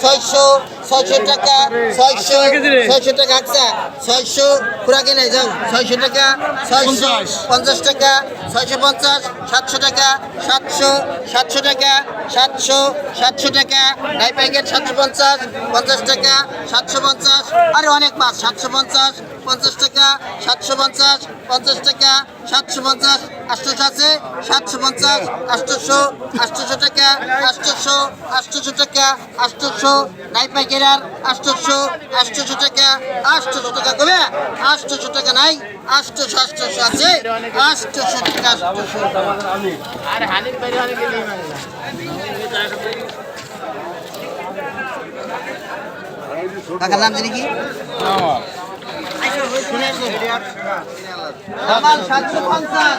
ছয়শো ছয়শো টাকা ছয়শো ছয়শো টাকা আকসা ছয়শো খুরাকে নেই যাও ছয়শো টাকা ছয়শো পঞ্চাশ টাকা ছয়শো পঞ্চাশ সাতশো টাকা সাতশো সাতশো টাকা সাতশো সাতশো টাকা নাই প্যাকেট সাতশো পঞ্চাশ পঞ্চাশ টাকা সাতশো পঞ্চাশ আরে অনেক মাছ সাতশো পঞ্চাশ পঞ্চাশ টাকা সাতশো পঞ্চাশ পঞ্চাশ টাকা সাতশো পঞ্চাশ আটশোশো আছে সাতশো পঞ্চাশ আটশোশো আটশোশো টাকা আটশোশো আটশোশো টাকা আটশোশো নাই প্যাকেটার আটশোশো আটশোশো টাকা আটশোশো টাকা কবে আটশোশো টাকা নাই আটশোশো আটশোশো আছে আটশোশো টাকা আটশোশো আর হানিফ ভাই অনেক গেলেই মানে নাম জানি কি? সাতশো পঞ্চাশ।